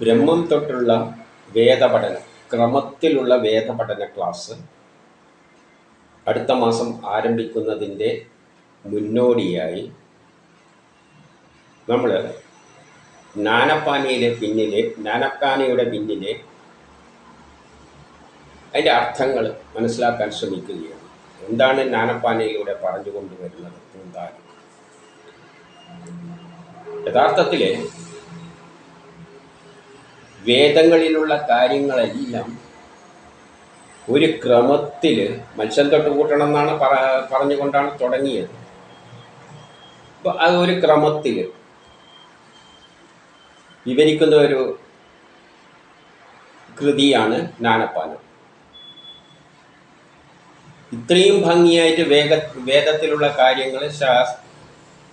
ബ്രഹ്മം തൊട്ടുള്ള വേദപഠനം ക്രമത്തിലുള്ള വേദപഠന ക്ലാസ് അടുത്ത മാസം ആരംഭിക്കുന്നതിന്റെ മുന്നോടിയായി നമ്മൾ നാനപ്പാനിയിലെ പിന്നിലെ നാനപ്പാനിയുടെ പിന്നിലെ അതിന്റെ അർത്ഥങ്ങൾ മനസ്സിലാക്കാൻ ശ്രമിക്കുകയാണ്. എന്താണ് നാനപ്പാനയിലൂടെ പറഞ്ഞു കൊണ്ടുവരുന്നത് പൂന്താനം യഥാർത്ഥത്തിൽ വേദങ്ങളിലുള്ള കാര്യങ്ങളെല്ലാം ഒരു ക്രമത്തിൽ മത്സ്യം തൊട്ട് കൂട്ടണം എന്നാണ് പറ പറഞ്ഞുകൊണ്ടാണ് തുടങ്ങിയത്. അപ്പോൾ അത് ഒരു ക്രമത്തിൽ വിവരിക്കുന്ന ഒരു കൃതിയാണ് ജ്ഞാനപ്പാലം ഇത്രയും ഭംഗിയായിട്ട് വേഗ വേദത്തിലുള്ള കാര്യങ്ങൾ ശാസ്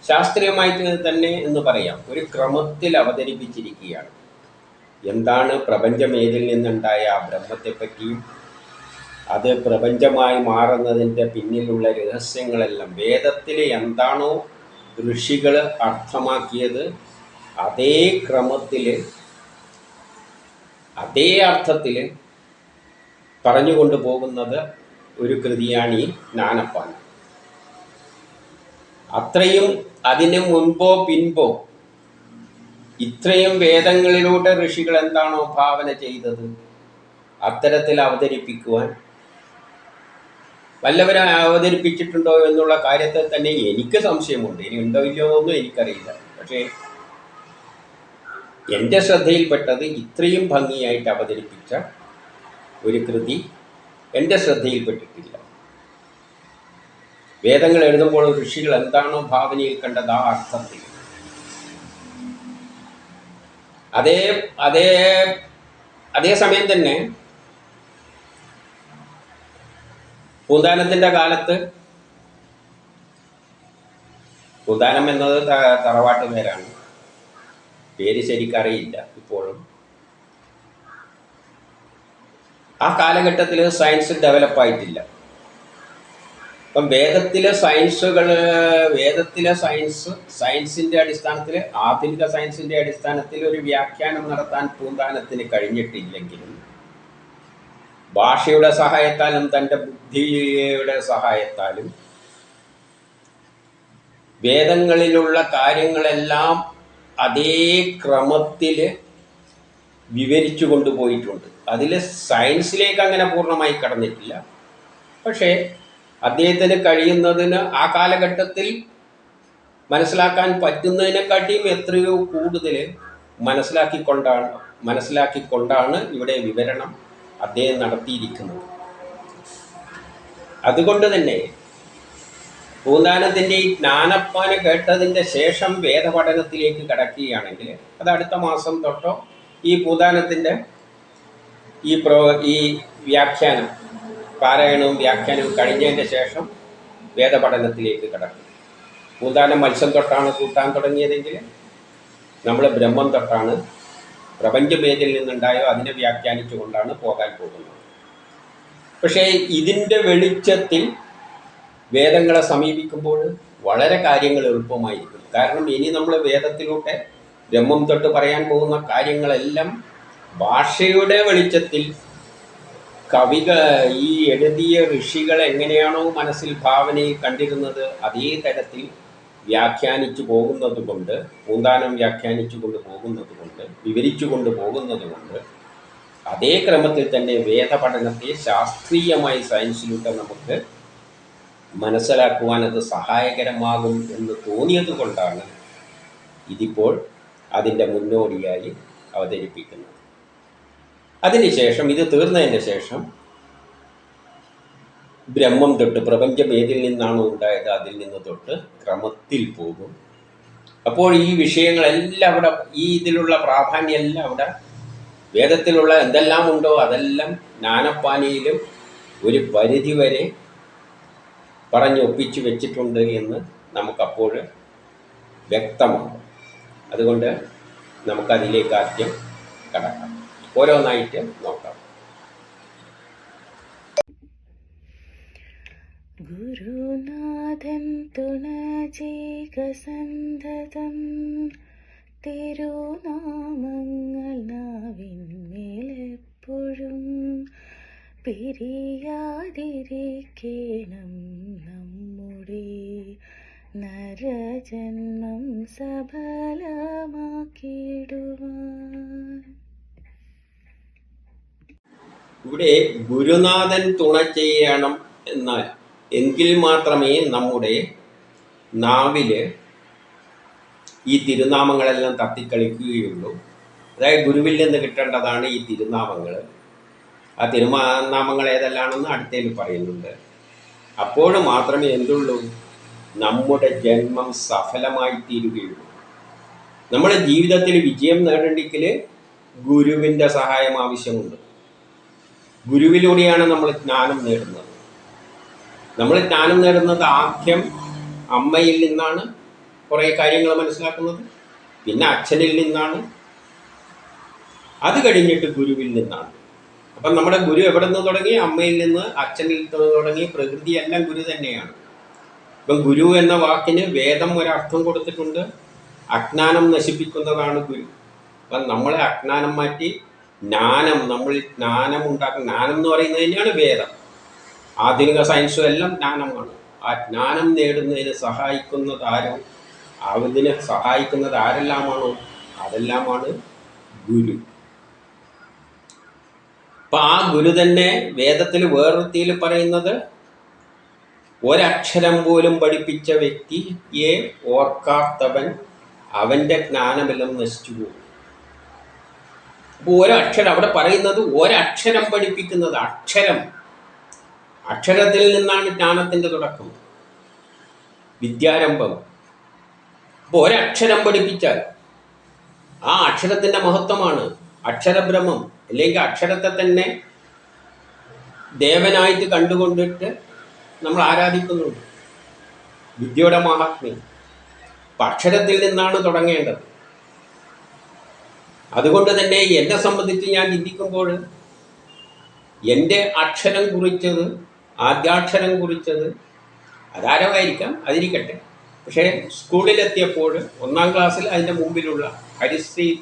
ശാസ്ത്രീയമായിട്ട് തന്നെ എന്ന് പറയാം. ഒരു ക്രമത്തിൽ അവതരിപ്പിച്ചിരിക്കുകയാണ്. എന്താണ് പ്രപഞ്ചം ഏതിൽ നിന്നുണ്ടായ ആ ബ്രഹ്മത്തെപ്പറ്റിയും അത് പ്രപഞ്ചമായി മാറുന്നതിന്റെ പിന്നിലുള്ള രഹസ്യങ്ങളെല്ലാം വേദത്തിൽ എന്താണോ ഋഷികൾ അർത്ഥമാക്കിയത് അതേ ക്രമത്തിൽ അതേ അർത്ഥത്തിൽ പറഞ്ഞുകൊണ്ട് പോകുന്നത് ഒരു കൃതിയാണ് ഈ നാനപ്പാൻ അത്രയും അതിന് മുൻപോ പിൻപോ ഇത്രയും വേദങ്ങളിലൂടെ ഋഷികൾ എന്താണോ ഭാവന ചെയ്തത്? അത്തരത്തിൽ അവതരിപ്പിക്കുവാൻ. വല്ലവരെ അവതരിപ്പിച്ചിട്ടുണ്ടോ എന്നുള്ള കാര്യത്തിൽ തന്നെ എനിക്ക് സംശയമുണ്ട്. ഇനി ഉണ്ടോ ഇല്ലയോ എന്നൊന്നും എനിക്കറിയില്ല. പക്ഷേ എന്റെ ശ്രദ്ധയിൽപ്പെട്ടത് ഇത്രയും ഭംഗിയായിട്ട് അവതരിപ്പിച്ച ഒരു കൃതി എന്റെ ശ്രദ്ധയിൽപ്പെട്ടിട്ടില്ല. വേദങ്ങൾ എഴുതുമ്പോൾ ഋഷികൾ എന്താണോ ഭാവനയിൽ കണ്ടത് ആ അർത്ഥത്തിൽ. അതേ അതേ അതേ അതേസമയം തന്നെ പൂന്താനത്തിന്റെ കാലത്ത് പൂന്താനം എന്നത് തറവാട്ട് പേരാണ്. പേര് ശരിക്കറിയില്ല ഇപ്പോഴും. ആ കാലഘട്ടത്തിൽ സയൻസ് ഡെവലപ്പ് ആയിട്ടില്ല. അപ്പം വേദത്തിലെ സയൻസുകൾ വേദത്തിലെ സയൻസ് സയൻസിന്റെ അടിസ്ഥാനത്തിൽ ആധുനിക സയൻസിന്റെ അടിസ്ഥാനത്തിൽ ഒരു വ്യാഖ്യാനം നടത്താൻ പൂന്താനത്തിന് കഴിഞ്ഞിട്ടില്ലെങ്കിലും ഭാഷയുടെ സഹായത്താലും തന്റെ ബുദ്ധിയുടെ സഹായത്താലും വേദങ്ങളിലുള്ള കാര്യങ്ങളെല്ലാം അതേ ക്രമത്തിൽ വിവരിച്ചു കൊണ്ടുപോയിട്ടുണ്ട്. അതിൽ സയൻസിലേക്ക് അങ്ങനെ പൂർണമായി കടന്നിട്ടില്ല. പക്ഷേ അദ്ദേഹത്തിന് കഴിയുന്നതിന് ആ കാലഘട്ടത്തിൽ മനസ്സിലാക്കാൻ പറ്റുന്നതിനെക്കാട്ടിയും എത്രയോ കൂടുതൽ മനസ്സിലാക്കിക്കൊണ്ടാണ് മനസ്സിലാക്കിക്കൊണ്ടാണ് ഇവിടെ വിവരണം അദ്ദേഹം നടത്തിയിരിക്കുന്നത്. അതുകൊണ്ട് തന്നെ പൂന്താനത്തിന്റെ ഈ ജ്ഞാനപ്പാന കേട്ടതിന്റെ ശേഷം വേദപഠനത്തിലേക്ക് കടക്കുകയാണെങ്കിൽ അത് അടുത്ത മാസം തൊട്ടോ ഈ പൂന്താനത്തിന്റെ ഈ പ്രോ ഈ വ്യാഖ്യാനം പാരായണവും വ്യാഖ്യാനവും കഴിഞ്ഞതിന്റെ ശേഷം വേദപഠനത്തിലേക്ക് കടക്കും. പൂന്താനം മത്സ്യം തൊട്ടാണ് കൂട്ടാൻ തുടങ്ങിയതെങ്കിൽ നമ്മൾ ബ്രഹ്മം തൊട്ടാണ് പ്രപഞ്ചം ഏതിൽ നിന്നുണ്ടായോ അതിനെ വ്യാഖ്യാനിച്ചുകൊണ്ടാണ് പോകാൻ പോകുന്നത്. പക്ഷേ ഇതിന്റെ വെളിച്ചത്തിൽ വേദങ്ങളെ സമീപിക്കുമ്പോൾ വളരെ കാര്യങ്ങൾ എളുപ്പമായിരിക്കും കാരണം ഇനി നമ്മൾ വേദത്തിലൂടെ ബ്രഹ്മം തൊട്ട് പറയാൻ പോകുന്ന കാര്യങ്ങളെല്ലാം ഭാഷയുടെ വെളിച്ചത്തിൽ കവിക ഈ എഴുതിയ ഋഷികൾ എങ്ങനെയാണോ മനസ്സിൽ ഭാവനയിൽ കണ്ടിരുന്നത് അതേ തരത്തിൽ വ്യാഖ്യാനിച്ചു പോകുന്നത് കൊണ്ട് പൂന്താനം വ്യാഖ്യാനിച്ചു കൊണ്ട് പോകുന്നത് കൊണ്ട് വിവരിച്ചു കൊണ്ട് പോകുന്നത് കൊണ്ട് അതേ ക്രമത്തിൽ തന്നെ വേദപഠനത്തെ ശാസ്ത്രീയമായി സയൻസിലൂടെ നമുക്ക് മനസ്സിലാക്കുവാൻ അത് സഹായകരമാകും എന്ന് തോന്നിയത് കൊണ്ടാണ് ഇതിപ്പോൾ അതിന്റെ മുന്നോടിയായി അവതരിപ്പിക്കുന്നത്. അതിനുശേഷം ഇത് തീർന്നതിന് ശേഷം ബ്രഹ്മം തൊട്ട് പ്രപഞ്ചം ഏതിൽ നിന്നാണ് ഉണ്ടായത്. അതിൽ നിന്ന് തൊട്ട് ക്രമത്തിൽ പോകും. അപ്പോൾ ഈ വിഷയങ്ങളെല്ലാം അവിടെ ഈ ഇതിലുള്ള പ്രാധാന്യം എല്ലാം അവിടെ വേദത്തിലുള്ള എന്തെല്ലാം ഉണ്ടോ അതെല്ലാം ജ്ഞാനപ്പാനിയിലും ഒരു പരിധി വരെ പറഞ്ഞൊപ്പിച്ചു വെച്ചിട്ടുണ്ട് എന്ന് നമുക്കപ്പോൾ വ്യക്തമാണ് അതുകൊണ്ട് നമുക്കതിലേക്ക് ആദ്യം കടക്കാം. ഓരോന്നായിട്ട് നോക്കാം. ഗുരുനാഥൻ തുണജീകസന്ധതം തിരുനാമങ്ങൾ നാവിന്മേലെപ്പോഴും പിരിയാതിരിക്കണം നമ്മുടെ നരജന്മം സഫലമാക്കിയിടുവാൻ. ഇവിടെ ഗുരുനാഥൻ തുണ ചെയ്യണം എന്നാൽ എങ്കിൽ മാത്രമേ നമ്മുടെ നാവിൽ ഈ തിരുനാമങ്ങളെല്ലാം തത്തിക്കളിക്കുകയുള്ളൂ. അതായത് ഗുരുവിൽ നിന്ന് കിട്ടേണ്ടതാണ് ഈ തിരുനാമങ്ങൾ ആ തിരുനാമങ്ങൾ ഏതെല്ലാണെന്ന് അടുത്തേൽ പറയുന്നുണ്ട്. അപ്പോൾ മാത്രമേ എന്തുള്ളൂ? നമ്മുടെ ജന്മം സഫലമായി തീരുകയുള്ളൂ. നമ്മുടെ ജീവിതത്തിൽ വിജയം നേടേണ്ടെങ്കിൽ ഗുരുവിന്റെ സഹായം ആവശ്യമുണ്ട്. ഗുരുവിലൂടെയാണ് നമ്മൾ ജ്ഞാനം നേടുന്നത്. നമ്മൾ ജ്ഞാനം നേടുന്നത് ആദ്യം അമ്മയിൽ നിന്നാണ് കുറേ കാര്യങ്ങൾ മനസ്സിലാക്കുന്നത്. പിന്നെ അച്ഛനിൽ നിന്നാണ്. അത് കഴിഞ്ഞിട്ട് ഗുരുവിൽ നിന്നാണ്. അപ്പം നമ്മുടെ ഗുരു എവിടെ നിന്ന് തുടങ്ങി? അമ്മയിൽ നിന്ന് അച്ഛനിൽ നിന്ന് തുടങ്ങി. പ്രകൃതി എല്ലാം ഗുരു തന്നെയാണ്. ഇപ്പം ഗുരു എന്ന വാക്കിന് വേദം ഒരർത്ഥം കൊടുത്തിട്ടുണ്ട്. അജ്ഞാനം നശിപ്പിക്കുന്നതാണ് ഗുരു. അപ്പം നമ്മളെ അജ്ഞാനം മാറ്റി ജ്ഞാനം നമ്മൾ ജ്ഞാനം ഉണ്ടാക്കുന്ന ജ്ഞാനം എന്ന് പറയുന്നത് തന്നെയാണ് വേദം. ആധുനിക സയൻസും എല്ലാം ജ്ഞാനമാണ്. ആ ജ്ഞാനം നേടുന്നതിന് സഹായിക്കുന്നത് ആരോ അതിനെ സഹായിക്കുന്നത് ആരെല്ലാമാണോ? അതെല്ലാമാണ് ഗുരു. അപ്പൊ ആ ഗുരു തന്നെ വേദത്തിൽ വേറൊരുത്തിയിൽ പറയുന്നത് ഒരക്ഷരം പോലും പഠിപ്പിച്ച വ്യക്തിയെ ഓർക്കാത്തവൻ അവന്റെ ജ്ഞാനമെല്ലാം നശിച്ചു പോകും ഒരക്ഷരം അവിടെ പറയുന്നത് ഒരക്ഷരം പഠിപ്പിക്കുന്നത് അക്ഷരം. അക്ഷരത്തിൽ നിന്നാണ് ജ്ഞാനത്തിന്റെ തുടക്കം. വിദ്യാരംഭം. അപ്പോൾ ഒരക്ഷരം പഠിപ്പിച്ചാൽ ആ അക്ഷരത്തിന്റെ മഹത്വമാണ്. അക്ഷരഭ്രമം അല്ലെങ്കിൽ അക്ഷരത്തെ തന്നെ ദേവനായിട്ട് കണ്ടുകൊണ്ടിട്ട് നമ്മൾ ആരാധിക്കുന്നുണ്ട്. വിദ്യയുടെ മഹാത്മ്യം. അക്ഷരത്തിൽ നിന്നാണ് തുടങ്ങേണ്ടത്. അതുകൊണ്ട് തന്നെ എന്നെ സംബന്ധിച്ച് ഞാൻ ചിന്തിക്കുമ്പോൾ എന്റെ അക്ഷരം കുറിച്ചത് ആദ്യാക്ഷരം കുറിച്ചത് അതാരമായിരിക്കാം? അതിരിക്കട്ടെ. പക്ഷേ സ്കൂളിലെത്തിയപ്പോൾ ഒന്നാം ക്ലാസ്സിൽ അതിന്റെ മുമ്പിലുള്ള ഹരിശ്രീ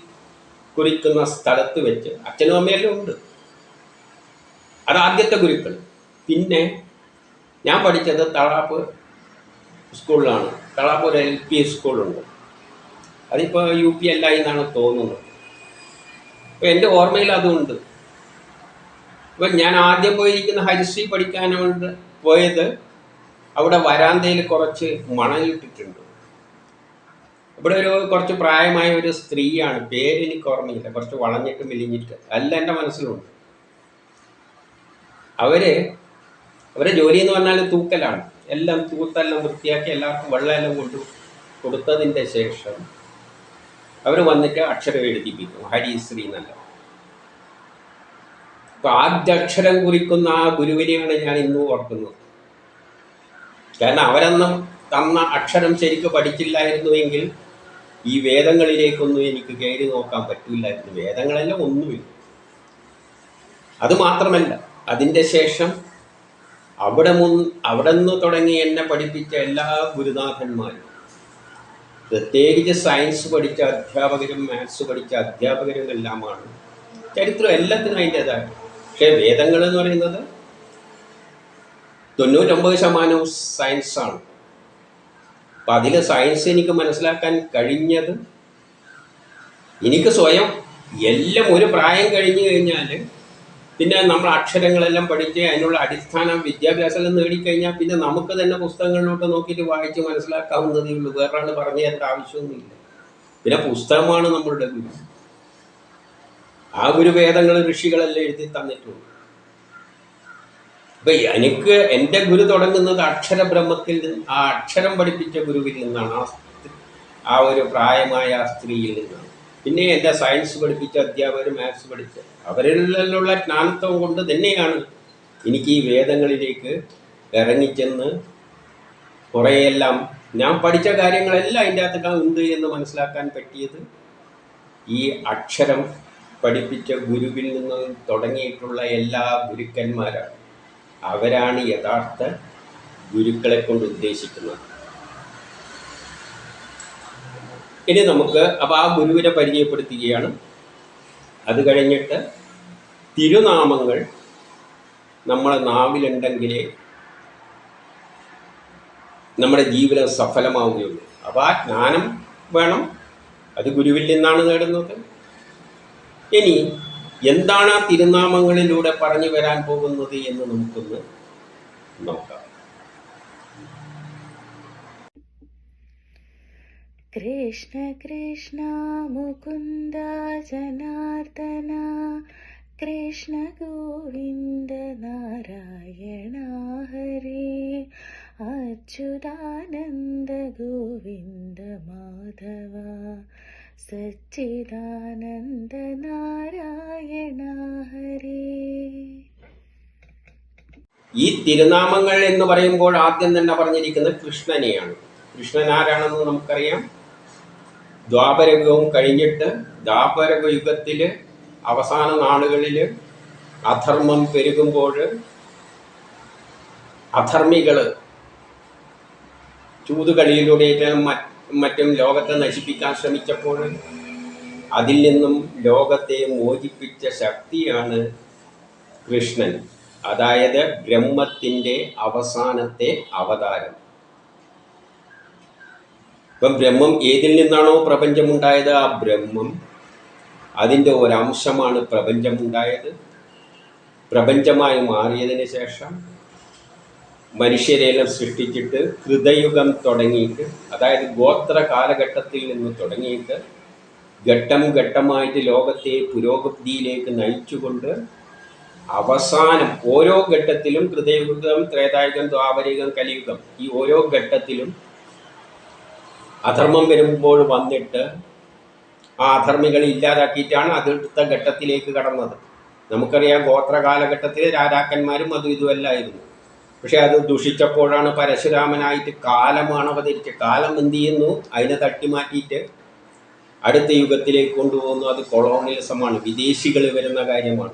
കുറിക്കുന്ന സ്ഥലത്ത് വെച്ച് അച്ഛനും അമ്മയെല്ലാം ഉണ്ട്. അത് ആദ്യത്തെ ഗുരുക്കൾ പിന്നെ ഞാൻ പഠിച്ചത് തളാപ്പ് സ്കൂളിലാണ്. തളാപ്പ് ഒരു എൽ പി സ്കൂളുണ്ട്. അതിപ്പോൾ യു പി അല്ല എന്നാണ് തോന്നുന്നത്. എന്റെ ഓർമ്മയിൽ അതുണ്ട്. ഇപ്പം ഞാൻ ആദ്യം പോയിരിക്കുന്ന ഹരിശ്രീ പഠിക്കാനുണ്ട് പോയത്. അവിടെ വരാന്തയിൽ കുറച്ച് മണലിട്ടിട്ടുണ്ട് ഇവിടെ ഒരു കുറച്ച് പ്രായമായ ഒരു സ്ത്രീയാണ്. പേര് എനിക്ക് ഓർമ്മയില്ല. കുറച്ച് വളഞ്ഞിട്ട് മെലിഞ്ഞിട്ട്. അല്ല എന്റെ മനസ്സിലുണ്ട്. അവർ അവരെ ജോലി എന്ന് പറഞ്ഞാൽ തൂക്കലാണ്. എല്ലാം തൂത്തെല്ലാം വൃത്തിയാക്കി എല്ലാവർക്കും വെള്ളമെല്ലാം കൊണ്ടു കൊടുത്തതിന്റെ ശേഷം അവർ വന്നിട്ട് അക്ഷരം എഴുതിപ്പിക്കും ഹരിശ്രീ എന്നല്ല. അപ്പൊ ആദ്യാക്ഷരം കുറിക്കുന്ന ആ ഗുരുവിനെയാണ് ഞാൻ ഇന്നും ഓർക്കുന്നത്. കാരണം അവരെന്നും തന്ന അക്ഷരം ശരിക്ക് പഠിച്ചില്ലായിരുന്നുവെങ്കിൽ ഈ വേദങ്ങളിലേക്കൊന്നും എനിക്ക് കയറി നോക്കാൻ പറ്റില്ലായിരുന്നു. വേദങ്ങളെല്ലാം ഒന്നുമില്ല. അത് മാത്രമല്ല അതിന്റെ ശേഷം അവിടെ മുൻ അവിടെ നിന്ന് തുടങ്ങി എന്നെ പഠിപ്പിച്ച എല്ലാ ഗുരുനാഥന്മാരും പ്രത്യേകിച്ച് സയൻസ് പഠിച്ച അധ്യാപകരും മാത്സ് പഠിച്ച അധ്യാപകരും എല്ലാമാണ് ചരിത്രം എല്ലാത്തിനും അതിന്റെതാണ്. പക്ഷേ വേദങ്ങൾ എന്ന് പറയുന്നത് തൊണ്ണൂറ്റൊമ്പത് ശതമാനവും സയൻസാണ് അപ്പം അതിൽ സയൻസ് എനിക്ക് മനസ്സിലാക്കാൻ കഴിഞ്ഞത് എനിക്ക് സ്വയം എല്ലാം ഒരു പ്രായം കഴിഞ്ഞു കഴിഞ്ഞാൽ പിന്നെ നമ്മൾ അക്ഷരങ്ങളെല്ലാം പഠിച്ച് അതിനുള്ള അടിസ്ഥാനം വിദ്യാഭ്യാസം നേടിക്കഴിഞ്ഞാൽ പിന്നെ നമുക്ക് തന്നെ പുസ്തകങ്ങളിലോട്ട് നോക്കിയിട്ട് വായിച്ച് മനസ്സിലാക്കാവുന്നതേ ഉള്ളൂ. വേറൊരാൾ പറഞ്ഞു തരേണ്ട ആവശ്യമൊന്നുമില്ല. പിന്നെ പുസ്തകമാണ് നമ്മളുടെ ഗുരു. ആ ഗുരുവേദങ്ങൾ ഋഷികളെല്ലാം എഴുതി തന്നിട്ടുണ്ട്. അപ്പൊ എനിക്ക് എന്റെ ഗുരു തുടങ്ങുന്നത് അക്ഷരബ്രഹ്മത്തിൽ നിന്ന് ആ അക്ഷരം പഠിപ്പിച്ച ഗുരുവിൽ നിന്നാണ്. ആ ഒരു പ്രായമായ ആ സ്ത്രീയിൽ നിന്നാണ്. പിന്നെ എന്റെ സയൻസ് പഠിപ്പിച്ച അധ്യാപകർ മാത്സ് പഠിച്ച അവരിലുള്ള ജ്ഞാനത്വം കൊണ്ട് തന്നെയാണ് എനിക്ക് ഈ വേദങ്ങളിലേക്ക് ഇറങ്ങിച്ചെന്ന് കുറേയെല്ലാം ഞാൻ പഠിച്ച കാര്യങ്ങളെല്ലാം അതിന്റെ അകത്തൊക്കെ ഉണ്ട് എന്ന് മനസ്സിലാക്കാൻ പറ്റിയത് ഈ അക്ഷരം പഠിപ്പിച്ച ഗുരുവിൽ നിന്ന് തുടങ്ങിയിട്ടുള്ള എല്ലാ ഗുരുക്കന്മാരാണ്. അവരാണ് യഥാർത്ഥ ഗുരുക്കളെ കൊണ്ട് ഉദ്ദേശിക്കുന്നത്. ഇനി നമുക്ക് അപ്പോൾ ആ ഗുരുവിനെ പരിചയപ്പെടുത്തുകയാണ്. അത് കഴിഞ്ഞിട്ട് തിരുനാമങ്ങൾ നമ്മളെ നാവിലുണ്ടെങ്കിലേ നമ്മുടെ ജീവിതം സഫലമാവുകയുള്ളൂ. അപ്പോൾ ആ ജ്ഞാനം വേണം. അത് ഗുരുവിൽ നിന്നാണ് നേടുന്നത്. ഇനി എന്താണ് ആ തിരുനാമങ്ങളിലൂടെ പറഞ്ഞു വരാൻ പോകുന്നത് എന്ന് നമുക്കൊന്ന് നോക്കാം. കൃഷ്ണ കൃഷ്ണ മുകുന്ദ ജനാർദന കൃഷ്ണ ഗോവിന്ദ നാരായണ ഹരേ അച്യുതാനന്ദ ഗോവിന്ദ മാധവ സച്ചിദാനന്ദ നാരായണ ഹരേ. ഈ തിരുനാമങ്ങൾ എന്ന് പറയുമ്പോൾ ആദ്യം തന്നെ പറഞ്ഞിരിക്കുന്നത് കൃഷ്ണനെയാണ്. കൃഷ്ണനാരാണെന്ന് നമുക്കറിയാം. ദ്വാപരയുഗവും കഴിഞ്ഞിട്ട് ദ്വാപരക യുഗത്തിൽ അവസാന നാളുകളിൽ അധർമ്മം പെരുകുമ്പോൾ അധർമ്മികൾ ചൂതുകളിയിലൂടെയും മറ്റും ലോകത്തെ നശിപ്പിക്കാൻ ശ്രമിച്ചപ്പോൾ അതിൽ നിന്നും ലോകത്തെ മോചിപ്പിച്ച ശക്തിയാണ് കൃഷ്ണൻ. അതായത് ബ്രഹ്മത്തിന്റെ അവസാനത്തെ അവതാരം. ഇപ്പം ബ്രഹ്മം ഏതിൽ നിന്നാണോ പ്രപഞ്ചമുണ്ടായത്? ആ ബ്രഹ്മം അതിന്റെ ഒരംശമാണ് പ്രപഞ്ചമുണ്ടായത്. പ്രപഞ്ചമായി മാറിയതിന് ശേഷം മനുഷ്യരെല്ലാം സൃഷ്ടിച്ചിട്ട് ഹൃദയുഗം തുടങ്ങിയിട്ട് അതായത് ഗോത്ര കാലഘട്ടത്തിൽ നിന്ന് തുടങ്ങിയിട്ട് ഘട്ടം ഘട്ടമായിട്ട് ലോകത്തെ പുരോഗതിയിലേക്ക് നയിച്ചുകൊണ്ട് അവസാനം ഓരോ ഘട്ടത്തിലും കൃതയുഗം ത്രേതായുഗം ദ്വാപരയുഗം കലിയുഗം ഈ ഓരോ ഘട്ടത്തിലും അധർമ്മം വരുമ്പോൾ വന്നിട്ട് ആ അധർമ്മികളെ ഇല്ലാതാക്കിയിട്ടാണ് അടുത്ത ഘട്ടത്തിലേക്ക് കടന്നത്. നമുക്കറിയാം ഗോത്ര കാലഘട്ടത്തിൽ രാജാക്കന്മാരും അതും ഇതുമല്ലായിരുന്നു പക്ഷെ അത് ദുഷിച്ചപ്പോഴാണ് പരശുരാമനായിട്ട് കാലമാണ് അവതരിച്ചത് കാലം എന്ത് ചെയ്യുന്നു? അതിനെ തട്ടിമാറ്റിയിട്ട് അടുത്ത യുഗത്തിലേക്ക് കൊണ്ടുപോകുന്നു. അത് കൊളോണിയലിസമാണ് വിദേശികൾ വരുന്ന കാര്യമാണ്.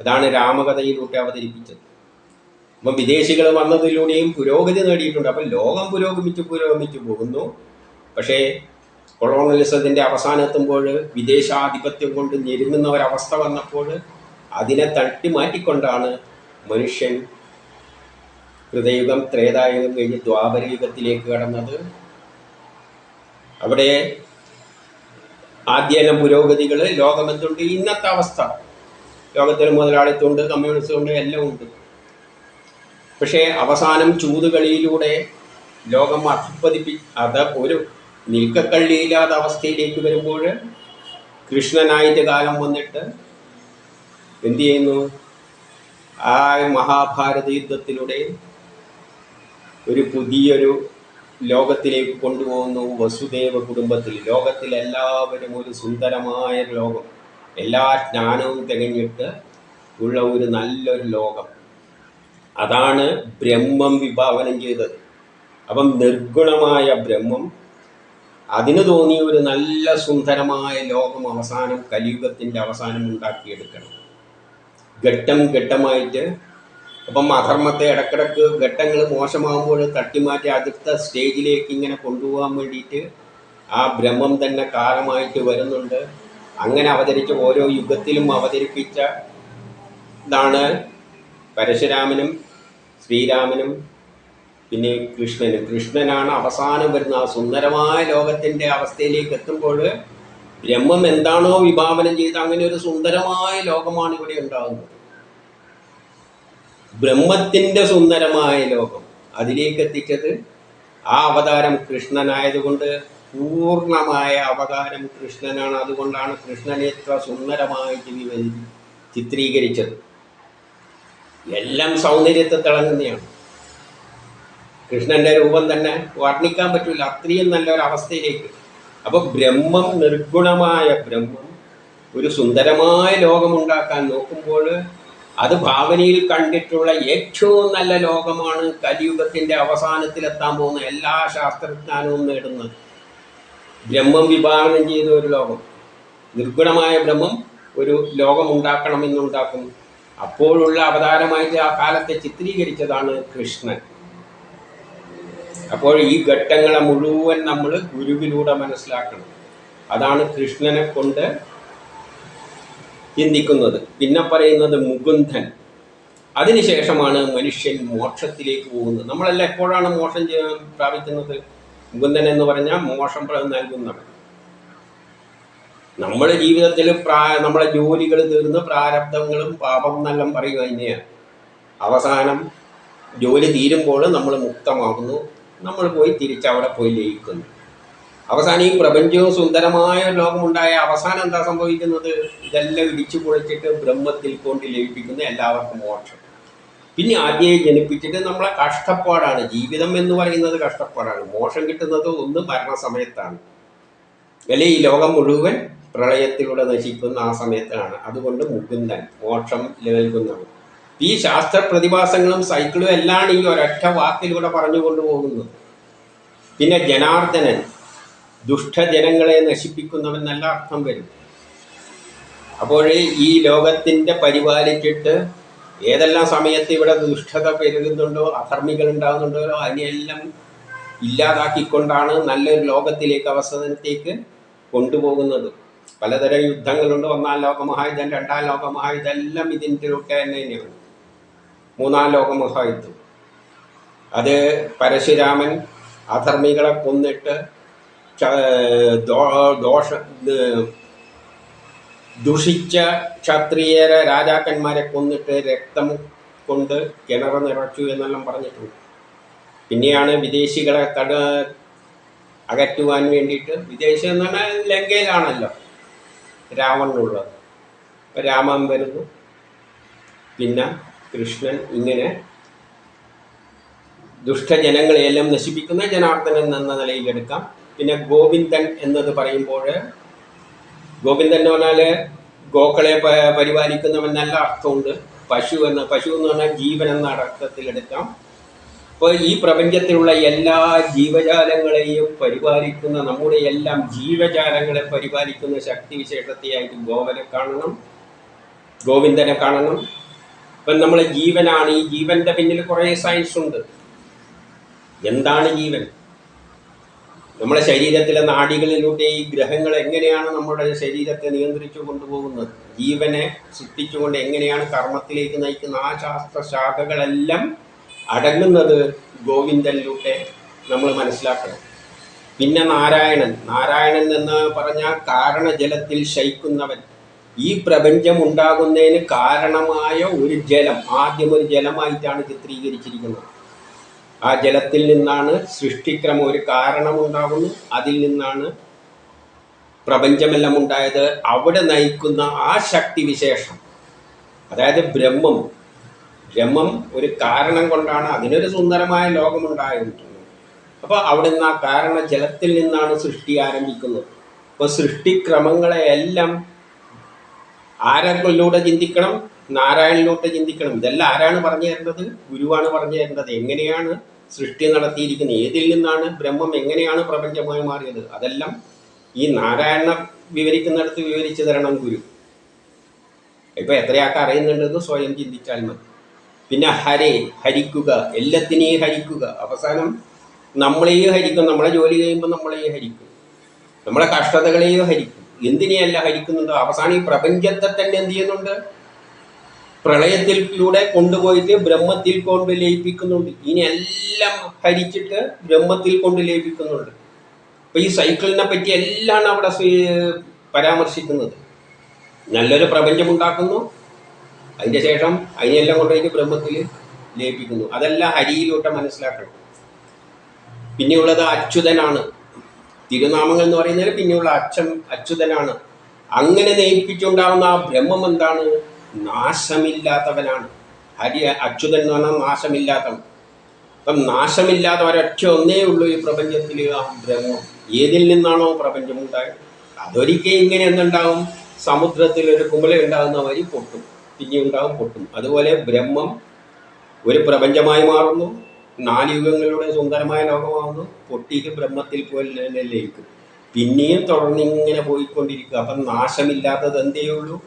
അതാണ് രാമകഥയിലൂടെ അവതരിപ്പിച്ചത്. അപ്പം വിദേശികൾ വന്നതിലൂടെയും പുരോഗതി നേടിയിട്ടുണ്ട്. അപ്പം ലോകം പുരോഗമിച്ച് പുരോഗമിച്ച് പോകുന്നു. പക്ഷേ കൊളോണലിസത്തിന്റെ അവസാനം എത്തുമ്പോൾ വിദേശാധിപത്യം കൊണ്ട് ഞെരുങ്ങുന്ന ഒരവസ്ഥ വന്നപ്പോൾ അതിനെ തട്ടി മാറ്റിക്കൊണ്ടാണ് മനുഷ്യൻ ഹൃദയുഗം ത്രേതായുഗം കഴിഞ്ഞ് ദ്വാപരയുഗത്തിലേക്ക് കടന്നത്. അവിടെ ആദ്യം പുരോഗതികൾ ലോകമെന്തുണ്ട്? ഇന്നത്തെ അവസ്ഥ. ലോകത്തിൽ മുതലാളിത്തമുണ്ട് കമ്മ്യൂണിസം ഉണ്ട് എല്ലാം ഉണ്ട്. പക്ഷേ അവസാനം ചൂതുകളിയിലൂടെ ലോകം അധപ്പതിപ്പി അത് ഒരു നിൽക്കക്കള്ളിയില്ലാത്ത അവസ്ഥയിലേക്ക് വരുമ്പോൾ കൃഷ്ണനായിട്ട് കാലം വന്നിട്ട് എന്തു ചെയ്യുന്നു? ആ മഹാഭാരത യുദ്ധത്തിലൂടെ ഒരു പുതിയൊരു ലോകത്തിലേക്ക് കൊണ്ടുപോകുന്നു. വസുദേവ കുടുംബത്തിൽ ലോകത്തിലെല്ലാവരും ഒരു സുന്ദരമായ ലോകം. എല്ലാ ജ്ഞാനവും തികഞ്ഞിട്ട് ഉള്ള ഒരു നല്ലൊരു ലോകം. അതാണ് ബ്രഹ്മം വിഭാവനം ചെയ്തത്. അപ്പം നിർഗുണമായ ബ്രഹ്മം അതിന് തോന്നിയ ഒരു നല്ല സുന്ദരമായ ലോകം അവസാനം കലിയുഗത്തിന്റെ അവസാനം ഉണ്ടാക്കിയെടുക്കണം. ഘട്ടം ഘട്ടമായിട്ട് അപ്പം അധർമ്മത്തെ ഇടക്കിടക്ക് ഘട്ടങ്ങൾ മോശമാകുമ്പോൾ തട്ടിമാറ്റി അടുത്ത സ്റ്റേജിലേക്ക് ഇങ്ങനെ കൊണ്ടുപോകാൻ വേണ്ടിയിട്ട് ആ ബ്രഹ്മം തന്നെ കാലമായിട്ട് വരുന്നുണ്ട്. അങ്ങനെ അവതരിച്ച ഓരോ യുഗത്തിലും അവതരിപ്പിച്ച ഇതാണ് പരശുരാമനും ശ്രീരാമനും പിന്നെ കൃഷ്ണന്. കൃഷ്ണനാണ് അവസാനം വരുന്ന ആ സുന്ദരമായ ലോകത്തിന്റെ അവസ്ഥയിലേക്ക് എത്തുമ്പോൾ ബ്രഹ്മം എന്താണോ വിഭാവനം ചെയ്ത് അങ്ങനെ ഒരു സുന്ദരമായ ലോകമാണ് ഇവിടെ ഉണ്ടാകുന്നത്. ബ്രഹ്മത്തിന്റെ സുന്ദരമായ ലോകം അതിലേക്ക് എത്തിച്ചത് ആ അവതാരം കൃഷ്ണനായതുകൊണ്ട് പൂർണമായ അവതാരം കൃഷ്ണനാണ്. അതുകൊണ്ടാണ് കൃഷ്ണനെ ഇത്ര സുന്ദരമായിട്ട് വിവരി ചിത്രീകരിച്ചത്. എല്ലാം സൗന്ദര്യത്തെ തിളങ്ങുന്നതാണ്. കൃഷ്ണന്റെ രൂപം തന്നെ വർണിക്കാൻ പറ്റില്ല അത്രയും നല്ലൊരവസ്ഥയിലേക്ക് അപ്പോൾ ബ്രഹ്മം നിർഗുണമായ ബ്രഹ്മം ഒരു സുന്ദരമായ ലോകമുണ്ടാക്കാൻ നോക്കുമ്പോൾ അത് ഭാവനയിൽ കണ്ടിട്ടുള്ള ഏറ്റവും നല്ല ലോകമാണ് കലിയുഗത്തിന്റെ അവസാനത്തിലെത്താൻ പോകുന്ന എല്ലാ ശാസ്ത്രജ്ഞാനവും നേടുന്നത്. ബ്രഹ്മം വിഭാവനം ചെയ്ത ഒരു ലോകം. നിർഗുണമായ ബ്രഹ്മം ഒരു ലോകം ഉണ്ടാക്കണമെന്നുണ്ടാക്കും അപ്പോഴുള്ള അവതാരമായിട്ട് ആ കാലത്തെ ചിത്രീകരിച്ചതാണ് കൃഷ്ണൻ. അപ്പോൾ ഈ ഘട്ടങ്ങളെ മുഴുവൻ നമ്മൾ ഗുരുവിലൂടെ മനസ്സിലാക്കണം. അതാണ് കൃഷ്ണനെ കൊണ്ട് ചിന്തിക്കുന്നത്. പിന്നെ പറയുന്നത് മുകുന്ദൻ. അതിനുശേഷമാണ് മനുഷ്യൻ മോക്ഷത്തിലേക്ക് പോകുന്നത്. നമ്മളെല്ലാം എപ്പോഴാണ് മോക്ഷം ചെയ്യാൻ പ്രാപിക്കുന്നത്? മുകുന്ദൻ എന്ന് പറഞ്ഞാൽ പ്ര- നൽകുന്നവൻ. നമ്മുടെ ജീവിതത്തിൽ പ്രാ നമ്മളെ ജോലികൾ തീർന്ന് പ്രാരബ്ധങ്ങളും പാപം എന്നെല്ലാം പറയുക തന്നെയാണ് അവസാനം ജോലി തീരുമ്പോൾ നമ്മൾ മുക്തമാകുന്നു. നമ്മൾ പോയി തിരിച്ചവിടെ പോയി ലയിക്കുന്നു. അവസാനം ഈ പ്രപഞ്ചവും സുന്ദരമായ ലോകമുണ്ടായ അവസാനം എന്താ സംഭവിക്കുന്നത്? ഇതെല്ലാം ഇടിച്ചു പൊളിച്ചിട്ട് ബ്രഹ്മത്തിൽ കൊണ്ട് ലയിപ്പിക്കുന്ന എല്ലാവർക്കും മോക്ഷം. പിന്നെ ആദ്യം ജനിപ്പിച്ചിട്ട് നമ്മളെ കഷ്ടപ്പാടാണ്. ജീവിതം എന്ന് പറയുന്നത് കഷ്ടപ്പാടാണ്. മോശം കിട്ടുന്നത് ഒന്ന് മരണസമയത്താണ്. അല്ലെ ഈ ലോകം മുഴുവൻ പ്രളയത്തിലൂടെ നശിക്കുന്ന ആ സമയത്താണ്. അതുകൊണ്ട് മുകുന്ദൻ മോക്ഷം നൽകുന്നവൻ ഈ ശാസ്ത്ര പ്രതിഭാസങ്ങളും സൈക്കിളും എല്ലാം ഈ ഒരൊറ്റ വാക്കിലൂടെ പറഞ്ഞു കൊണ്ടുപോകുന്നത് പിന്നെ ജനാർദ്ദനൻ ദുഷ്ടജനങ്ങളെ നശിപ്പിക്കുന്നവൻ നല്ല അർത്ഥം വരും അപ്പോൾ ഈ ലോകത്തിന്റെ പരിപാലിച്ചിട്ട് ഏതെല്ലാം സമയത്ത് ഇവിടെ ദുഷ്ടത പെരുകുന്നുണ്ടോ അധർമ്മികൾ ഉണ്ടാകുന്നുണ്ടോ അതിനെല്ലാം ഇല്ലാതാക്കിക്കൊണ്ടാണ് നല്ലൊരു ലോകത്തിലേക്ക് അവസരത്തേക്ക് കൊണ്ടുപോകുന്നത്. പലതരം യുദ്ധങ്ങളുണ്ട്. ഒന്നാം ലോകമഹായുദ്ധം രണ്ടാം ലോകമഹായുദ്ധം എല്ലാം ഇതിന്റെ ഒക്കെ തന്നെ തന്നെയാണ്. മൂന്നാം ലോകമഹായുദ്ധം അത് പരശുരാമൻ അധർമ്മികളെ കൊന്നിട്ട് ദോഷ ദുഷിച്ച ക്ഷത്രിയരെ രാജാക്കന്മാരെ കൊന്നിട്ട് രക്തം കൊണ്ട് കിണർ നിറച്ചു എന്നെല്ലാം പറഞ്ഞിട്ടുണ്ട്. പിന്നെയാണ് വിദേശികളെ തട അകറ്റുവാൻ വേണ്ടിയിട്ട് വിദേശം എന്ന് പറഞ്ഞാൽ ലങ്കയിലാണല്ലോ രാവണനുള്ളത്. രാമൻ വരുന്നു. പിന്നെ കൃഷ്ണൻ ഇങ്ങനെ ദുഷ്ടജനങ്ങളെയെല്ലാം നശിപ്പിക്കുന്ന ജനാർദ്ദനൻ എന്ന നിലയിലെടുക്കാം പിന്നെ ഗോവിന്ദൻ എന്നത് പറയുമ്പോൾ ഗോവിന്ദൻ എന്ന് പറഞ്ഞാൽ ഗോക്കളെ പരിപാലിക്കുന്നവൻ നല്ല അർത്ഥമുണ്ട്. പശു എന്ന പശു എന്ന് പറഞ്ഞാൽ ജീവൻ എന്ന അർത്ഥത്തിലെടുക്കാം അപ്പോൾ ഈ പ്രപഞ്ചത്തിലുള്ള എല്ലാ ജീവജാലങ്ങളെയും പരിപാലിക്കുന്ന നമ്മുടെ എല്ലാം ജീവജാലങ്ങളെ പരിപാലിക്കുന്ന ശക്തി വിശേഷത്തെയായിട്ട് ഗോവനെ കാണണം. ഗോവിന്ദനെ കാണണം. ഇപ്പം നമ്മളെ ജീവനാണ്. ഈ ജീവന്റെ പിന്നിൽ കുറേ സയൻസ് ഉണ്ട്. എന്താണ് ജീവൻ? നമ്മുടെ ശരീരത്തിലെ നാടികളിലൂടെ ഈ ഗ്രഹങ്ങൾ എങ്ങനെയാണ് നമ്മുടെ ശരീരത്തെ നിയന്ത്രിച്ചു കൊണ്ടുപോകുന്നത്? ജീവനെ സൃഷ്ടിച്ചുകൊണ്ട് എങ്ങനെയാണ് കർമ്മത്തിലേക്ക് നയിക്കുന്ന ആ ശാസ്ത്ര ശാഖകളെല്ലാം അടങ്ങുന്നത് ഗോവിന്ദനിലൂടെ നമ്മൾ മനസ്സിലാക്കണം. പിന്നെ നാരായണൻ. നാരായണൻ എന്ന് പറഞ്ഞാൽ കാരണജലത്തിൽ ശയിക്കുന്നവൻ. ഈ പ്രപഞ്ചം ഉണ്ടാകുന്നതിന് കാരണമായ ഒരു ജലം ആദ്യം ഒരു ജലമായിട്ടാണ് ചിത്രീകരിച്ചിരിക്കുന്നത്. ആ ജലത്തിൽ നിന്നാണ് സൃഷ്ടിക്രമം ഒരു കാരണമുണ്ടാകുന്നു. അതിൽ നിന്നാണ് പ്രപഞ്ചമെല്ലാം ഉണ്ടായത്. അവിടെ നയിക്കുന്ന ആ ശക്തി വിശേഷം അതായത് ബ്രഹ്മം. ബ്രഹ്മം ഒരു കാരണം കൊണ്ടാണ് അതിനൊരു സുന്ദരമായ ലോകമുണ്ടായിട്ടുള്ളത് അപ്പോൾ നിന്ന് ആ കാരണ ജലത്തിൽ നിന്നാണ് സൃഷ്ടി ആരംഭിക്കുന്നത്. അപ്പോൾ സൃഷ്ടിക്രമങ്ങളെ ആരൊക്കെ ചിന്തിക്കണം നാരായണിലൂടെ ചിന്തിക്കണം. ഇതെല്ലാം ആരാണ് പറഞ്ഞു തരേണ്ടത് ഗുരുവാണ് പറഞ്ഞു തരേണ്ടത് എങ്ങനെയാണ് സൃഷ്ടി നടത്തിയിരിക്കുന്നത്? ഏതിൽ നിന്നാണ് ബ്രഹ്മം എങ്ങനെയാണ് പ്രപഞ്ചമായി മാറിയത്? അതെല്ലാം ഈ നാരായണ വിവരിക്കുന്നിടത്ത് വിവരിച്ചു തരണം ഗുരു. ഇപ്പൊ എത്രയാൾക്ക് അറിയുന്നുണ്ടെന്ന് സ്വയം ചിന്തിച്ചാൽ മതി. പിന്നെ ഹരേ ഹരിക്കുക. എല്ലാത്തിനെയും ഹരിക്കുക. അവസാനം നമ്മളെയും ഹരിക്കും. നമ്മളെ ജോലി കഴിയുമ്പോൾ നമ്മളെയും ഹരിക്കും. നമ്മളെ കഷ്ടതകളെയും ഹരിക്കും. എന്തിനെയല്ല ഹരിക്കുന്നുണ്ട് അവസാനം ഈ പ്രപഞ്ചത്തെ തന്നെ എന്ത് ചെയ്യുന്നുണ്ട്? പ്രളയത്തിലൂടെ കൊണ്ടുപോയിട്ട് ബ്രഹ്മത്തിൽ കൊണ്ട് ലയിപ്പിക്കുന്നുണ്ട്. ഇനി എല്ലാം ഹരിച്ചിട്ട് ബ്രഹ്മത്തിൽ കൊണ്ട് ലയിപ്പിക്കുന്നുണ്ട്. അപ്പൊ ഈ സൈക്കിളിനെ പറ്റി എല്ലാം അവിടെ പരാമർശിക്കുന്നത്. നല്ലൊരു പ്രപഞ്ചം ഉണ്ടാക്കുന്നു. അതിന്റെ ശേഷം അതിനെല്ലാം കൊണ്ടുപോയിട്ട് ബ്രഹ്മത്തിൽ ലയിപ്പിക്കുന്നു. അതെല്ലാം ഹരിയിലൂടെ മനസ്സിലാക്കണം. പിന്നെയുള്ളത് അച്യുതനാണ്. തിരുനാമങ്ങൾ എന്ന് പറയുന്നത് പിന്നെയുള്ള അച്ഛൻ അച്യുതനാണ്. അങ്ങനെ നയിപ്പിച്ചുണ്ടാവുന്ന ആ ബ്രഹ്മം എന്താണ്? നാശമില്ലാത്തവനാണ്. ഹരി അച്യുതൻ എന്ന് പറഞ്ഞാൽ നാശമില്ലാത്തവൻ. അപ്പം നാശമില്ലാത്ത ഒരൊറ്റ ഒന്നേ ഉള്ളൂ ഈ പ്രപഞ്ചത്തിൽ ആ ബ്രഹ്മം. ഏതിൽ നിന്നാണോ പ്രപഞ്ചം ഉണ്ടായത്? അതൊരിക്കൽ ഇങ്ങനെ എന്തുണ്ടാവും സമുദ്രത്തിൽ ഒരു കുമ്പള ഉണ്ടാകുന്ന വഴി പൊട്ടും. പിന്നെ ഉണ്ടാവും പൊട്ടും. അതുപോലെ ബ്രഹ്മം ഒരു പ്രപഞ്ചമായി മാറുന്നു. നാല് യുഗങ്ങളുടെ സുന്ദരമായ ലോകമാകുന്നു പൊട്ടിക്ക് ബ്രഹ്മത്തിൽ പോലെ ലയിക്കും പിന്നെയും തുടർന്നിങ്ങനെ പോയിക്കൊണ്ടിരിക്കുക. അപ്പം നാശമില്ലാത്തത് എന്തേ ഉള്ളൂ?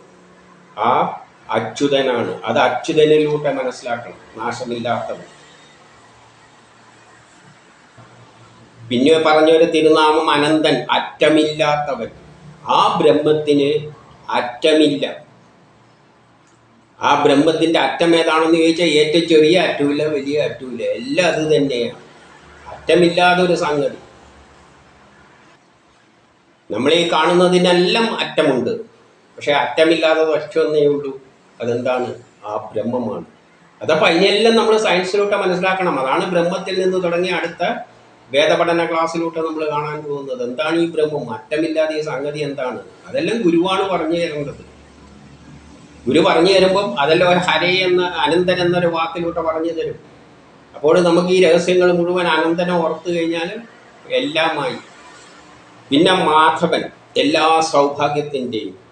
ആ അച്യുതനാണ്. അത് അച്യുതനിലൂടെ മനസ്സിലാക്കണം. നാശമില്ലാത്തത്. പിന്നെ പറഞ്ഞൊരു തിരുനാമം അനന്തൻ. അറ്റമില്ലാത്തവൻ. ആ ബ്രഹ്മത്തിന് അറ്റമില്ല. ആ ബ്രഹ്മത്തിന്റെ അറ്റം ഏതാണെന്ന് ചോദിച്ചാൽ ഏറ്റവും ചെറിയ അറ്റമില്ല വലിയ അറ്റമില്ല എല്ലാം അത് തന്നെയാണ്. അറ്റമില്ലാതെ ഒരു സംഗതി. നമ്മളീ കാണുന്നതിനെല്ലാം അറ്റമുണ്ട്. പക്ഷെ അറ്റമില്ലാതെ ഒറ്റൊന്നേ ഉള്ളൂ. അതെന്താണ്? ആ ബ്രഹ്മമാണ്. അതപ്പോൾ അതിനെല്ലാം നമ്മൾ സയൻസിലോട്ട് മനസ്സിലാക്കണം. അതാണ് ബ്രഹ്മത്തിൽ നിന്ന് തുടങ്ങി അടുത്ത വേദപഠന ക്ലാസ്സിലൂടെ നമ്മൾ കാണാൻ പോകുന്നത്. എന്താണ് ഈ ബ്രഹ്മം? അറ്റമില്ലാതെ ഈ സംഗതി എന്താണ്? അതെല്ലാം ഗുരുവാണ് പറഞ്ഞു തരേണ്ടത്. ഗുരു പറഞ്ഞു തരുമ്പം അതെല്ലാം ഒരു ഹരേ എന്ന അനന്തൻ എന്നൊരു വാക്കിലൂടെ പറഞ്ഞു തരും. അപ്പോൾ നമുക്ക് ഈ രഹസ്യങ്ങൾ മുഴുവൻ അനന്തനം ഓർത്തു കഴിഞ്ഞാൽ എല്ലാമായി. പിന്നെ മാധവൻ എല്ലാ സൗഭാഗ്യത്തിന്റെയും.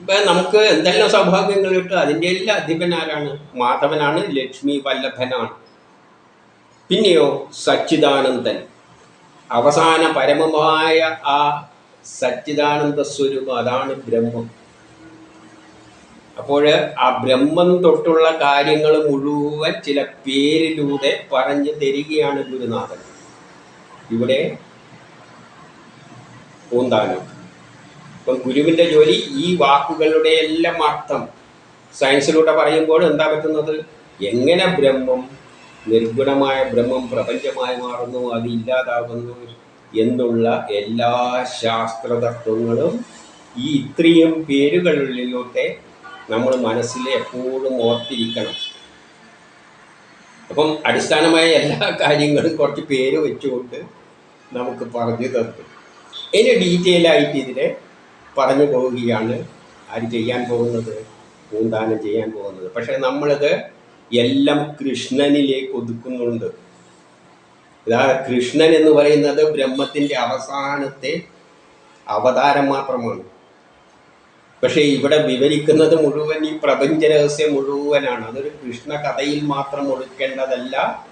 ഇപ്പൊ നമുക്ക് എന്തെല്ലാം സൗഭാഗ്യങ്ങൾ കിട്ടും? അതിന്റെ എല്ലാ അധിപൻ ആരാണ്? മാധവനാണ് ലക്ഷ്മി വല്ലഭനാണ്. പിന്നെയോ സച്ചിദാനന്ദൻ. അവസാന പരമമായ ആ സച്ചിദാനന്ദ സ്വരൂപം അതാണ് ബ്രഹ്മം. അപ്പോൾ ആ ബ്രഹ്മം തൊട്ടുള്ള കാര്യങ്ങൾ മുഴുവൻ ചില പേരിലൂടെ പറഞ്ഞു തരികയാണ് ഗുരുനാഥൻ. ഇവിടെ പൂന്താനം. ഇപ്പം ഗുരുവിന്റെ ജോലി ഈ വാക്കുകളുടെ എല്ലാം അർത്ഥം. സയൻസിലൂടെ പറയുമ്പോൾ എന്താ പറ്റുന്നത്? എങ്ങനെ ബ്രഹ്മം നിർഗുണമായ ബ്രഹ്മം പ്രപഞ്ചമായി മാറുന്നു അത് ഇല്ലാതാകുന്നു എന്നുള്ള എല്ലാ ശാസ്ത്രതത്വങ്ങളും ഈ ഇത്രയും പേരുകളിലൂടെ നമ്മൾ മനസ്സിൽ എപ്പോഴും ഓർത്തിരിക്കണം. അപ്പം അടിസ്ഥാനമായ എല്ലാ കാര്യങ്ങളും കുറച്ച് പേര് വെച്ചുകൊണ്ട് നമുക്ക് പറഞ്ഞു തന്നു. ഇനി ഡീറ്റെയിൽ ആയിട്ട് ഇതിനെ പറഞ്ഞു പോവുകയാണ്. ആര് ചെയ്യാൻ പോകുന്നത്? പൂന്താനം ചെയ്യാൻ പോകുന്നത്. പക്ഷെ നമ്മളിത് എല്ലാം കൃഷ്ണനിലേക്ക് ഒതുക്കുന്നുണ്ട്. കൃഷ്ണൻ എന്ന് പറയുന്നത് ബ്രഹ്മത്തിന്റെ അവസാനത്തെ അവതാരം മാത്രമാണ്. പക്ഷേ ഇവിടെ വിവരിക്കുന്നത് മുഴുവൻ ഈ പ്രപഞ്ച രഹസ്യം മുഴുവനാണ്. അതൊരു കൃഷ്ണ കഥയിൽ മാത്രം ഒതുക്കേണ്ടതല്ല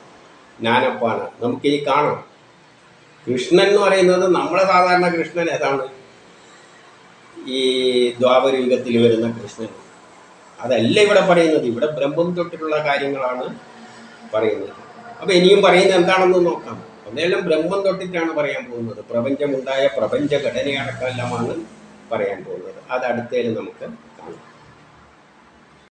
ജ്ഞാനപ്പാണ്. നമുക്കിനി കാണാം. കൃഷ്ണൻ എന്ന് പറയുന്നത് നമ്മളെ സാധാരണ കൃഷ്ണൻ ഏതാണ്? ഈ ദ്വാപര യുഗത്തിൽ വരുന്ന കൃഷ്ണൻ. അതല്ല ഇവിടെ പറയുന്നത്. ഇവിടെ ബ്രഹ്മം തൊട്ടിട്ടുള്ള കാര്യങ്ങളാണ് പറയുന്നത്. അപ്പൊ ഇനിയും പറയുന്നത് എന്താണെന്ന് നോക്കാം. ഒന്നെല്ലാം ബ്രഹ്മം തൊട്ടിട്ടാണ് പറയാൻ പോകുന്നത്. പ്രപഞ്ചമുണ്ടായ പ്രപഞ്ച ഘടനയടക്കമെല്ലാമാണ് പറയാൻ പോകുന്നത്. അത് അടുത്തേലും നമുക്ക്